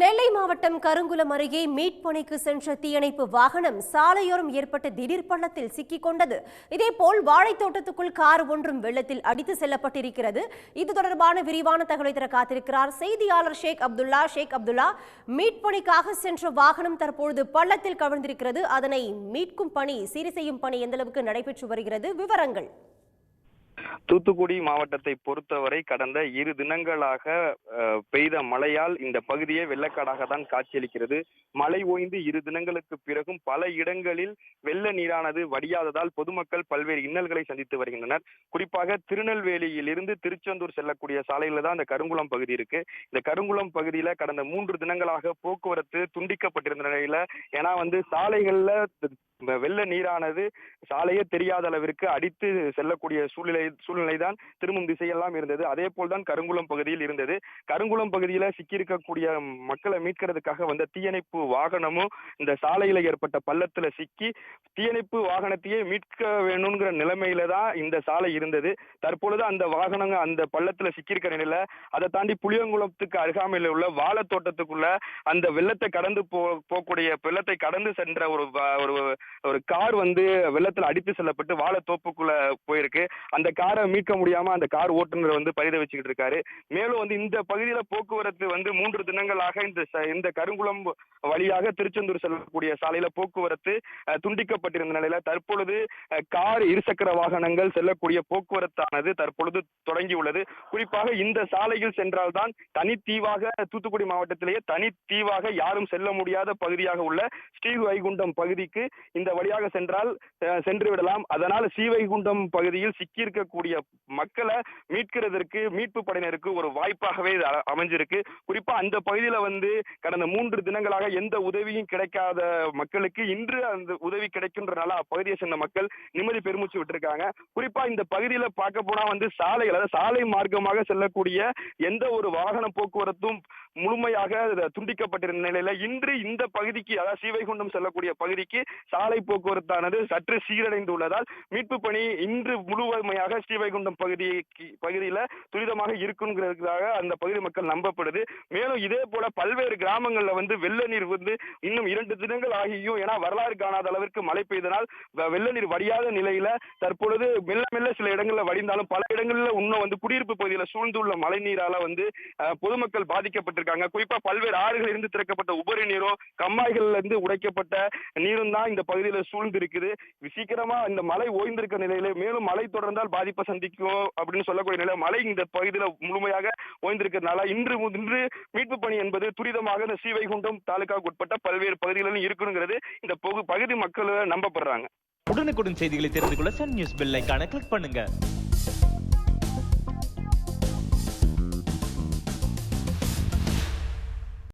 நெல்லை மாவட்டம் கருங்குளம் அருகே மீட்பணிக்கு சென்ற தீயணைப்பு வாகனம் சாலையோரம் ஏற்பட்ட திடீர் பள்ளத்தில் சிக்கிக் கொண்டது இதேபோல் வாழைத்தோட்டத்துக்குள் கார் ஒன்றும் வெள்ளத்தில் அடித்து செல்லப்பட்டிருக்கிறது. இது தொடர்பான விரிவான தகவலை தர காத்திருக்கிறார் செய்தியாளர் ஷேக் அப்துல்லா. ஷேக் அப்துல்லா மீட்பணிக்காக சென்ற வாகனம் தற்பொழுது பள்ளத்தில் கவிழ்ந்திருக்கிறது. அதனை மீட்கும் பணி சீர் செய்யும் பணி எந்தளவுக்கு நடைபெற்று வருகிறது? விவரங்கள். தூத்துக்குடி மாவட்டத்தை பொறுத்தவரை கடந்த இரு தினங்களாக பெய்த மழையால் இந்த பகுதியே வெள்ளக்காடாக தான் காட்சியளிக்கிறது. மழை ஓய்ந்து இரு தினங்களுக்கு பிறகும் பல இடங்களில் வெள்ள நீரானது வடியாததால் பொதுமக்கள் பல்வேறு இன்னல்களை சந்தித்து வருகின்றனர். குறிப்பாக திருநெல்வேலியிலிருந்து திருச்செந்தூர் செல்லக்கூடிய சாலையில தான் இந்த கருங்குளம் பகுதி இருக்கு. இந்த கருங்குளம் பகுதியில கடந்த மூன்று தினங்களாக போக்குவரத்து துண்டிக்கப்பட்டிருந்த நிலையில ஏன்னா வந்து சாலைகள்ல வெள்ள நீரானது சாலையே தெரியாத அளவிற்கு அடித்து செல்லக்கூடிய சூழ்நிலை சூழ்நிலை தான் திரும்பும் திசையெல்லாம் இருந்தது. அதே போல்தான் கருங்குளம் பகுதியில் இருந்தது. கருங்குளம் பகுதியில சிக்கியிருக்கக்கூடிய மக்களை மீட்கிறதுக்காக வந்த தீயணைப்பு வாகனமும் இந்த சாலையில ஏற்பட்ட பள்ளத்துல சிக்கி தீயணைப்பு வாகனத்தையே மீட்க வேணுங்கிற நிலைமையில தான் இந்த சாலை இருந்தது. தற்பொழுது அந்த வாகனங்க அந்த பள்ளத்துல சிக்கியிருக்க நிலையில அதை தாண்டி புளியங்குளத்துக்கு அருகாமையில் உள்ள வாழை தோட்டத்துக்குள்ள அந்த வெள்ளத்தை கடந்து போ போகக்கூடிய வெள்ளத்தை கடந்து சென்ற ஒரு ஒரு ஒரு கார் வந்து வெள்ளத்துல அடித்து செல்லப்பட்டு வாழை தோப்புக்குள்ள போயிருக்கு. அந்த கார் காரை மீட்க முடியாம அந்த கார் ஓட்டுநர் வந்து பரிதவிச்சுக்கிட்டு இருக்காரு. மேலும் வந்து இந்த பகுதியில போக்குவரத்து வந்து மூன்று தினங்களாக இந்த இந்த கருங்குளம் வழியாக திருச்செந்தூர் செல்லக்கூடிய சாலையில போக்குவரத்து துண்டிக்கப்பட்டிருந்த நிலையில தற்பொழுது கார் இருசக்கர வாகனங்கள் செல்லக்கூடிய போக்குவரத்தானது தற்பொழுது தொடங்கியுள்ளது. குறிப்பாக இந்த சாலையில் சென்றால்தான் தனித்தீவாக தூத்துக்குடி மாவட்டத்திலேயே தனித்தீவாக யாரும் செல்ல முடியாத பகுதியாக உள்ள ஸ்ரீவைகுண்டம் பகுதிக்கு இந்த வழியாக சென்றால் சென்று விடலாம். அதனால் ஸ்ரீவைகுண்டம் பகுதியில் சிக்கியிருக்கக்கூடிய மக்களை மீட்கிறதற்கு மீட்பு படையினருக்கு ஒரு வாய்ப்பாகவே இது அமைஞ்சிருக்கு. குறிப்பா அந்த பகுதியில வந்து கடந்த மூன்று தினங்களாக எந்த உதவியும் கிடைக்காத மக்களுக்கு இன்று அந்த உதவி கிடைக்கின்றனால அப்பகுதியை சேர்ந்த மக்கள் நிம்மதி பெருமூச்சு விட்டுருக்காங்க. குறிப்பா இந்த பகுதியில பார்க்க போனா வந்து சாலைகள் அதாவது சாலை மார்க்கமாக செல்லக்கூடிய எந்த ஒரு வாகன போக்குவரத்தும் முழுமையாக துண்டிக்கப்பட்டிருந்த நிலையில இன்று இந்த பகுதிக்கு அதாவது சீவைகுண்டம் செல்லக்கூடிய பகுதிக்கு சாலை போக்குவரத்தானது சற்று சீரடைந்துள்ளதால் மீட்பு பணி இன்று முழுவதுமையாக ஸ்ரீவைகுண்டம் பகுதிக்கு பகுதியில துரிதமாக இருக்குங்கிறதுக்காக அந்த பகுதி மக்கள் நம்பப்படுது. மேலும் இதே போல பல்வேறு கிராமங்கள்ல வந்து வெள்ள நீர் வந்து இன்னும் இரண்டு தினங்கள் ஆகியும் ஏன்னா வரலாறு காணாத அளவிற்கு மழை பெய்தனால் வெள்ள நீர் வடியாத நிலையில தற்பொழுது மெல்ல மெல்ல சில இடங்கள்ல வடிந்தாலும் பல இடங்கள்ல இன்னும் வந்து குடியிருப்பு பகுதியில சூழ்ந்துள்ள மழை நீரால வந்து பொதுமக்கள் பாதிக்கப்பட்டு இருக்காங்க குறிப்பா பல்வேறு ஆறுகள் இருந்து திறக்கப்பட்ட உபரி நீரும் கம்மாய்கள்ல இருந்து உடைக்கப்பட்ட நீரும் தான் இந்த பகுதியில சூழ்ந்து இருக்குது சீக்கிரமா இந்த மழை ஓய்ந்திருக்க நிலையில மேலும் மழை தொடர்ந்தால் பாதிப்பை சந்திக்கும் அப்படின்னு சொல்லக்கூடிய நிலை மழை இந்த பகுதியில முழுமையாக ஓய்ந்திருக்கிறதுனால இன்று இன்று மீட்பு பணி என்பது துரிதமாக இந்த ஸ்ரீவைகுண்டம் தாலுகாவுக்கு உட்பட்ட பல்வேறு பகுதிகளிலும் இருக்கணுங்கிறது இந்த பகு- பகுதி மக்கள் நம்பப்படுறாங்க. உடனுக்குடன் செய்திகளை தெரிந்து கொள்ள சன் நியூஸ் பெல் ஐக்கான கிளிக் பண்ணுங்க.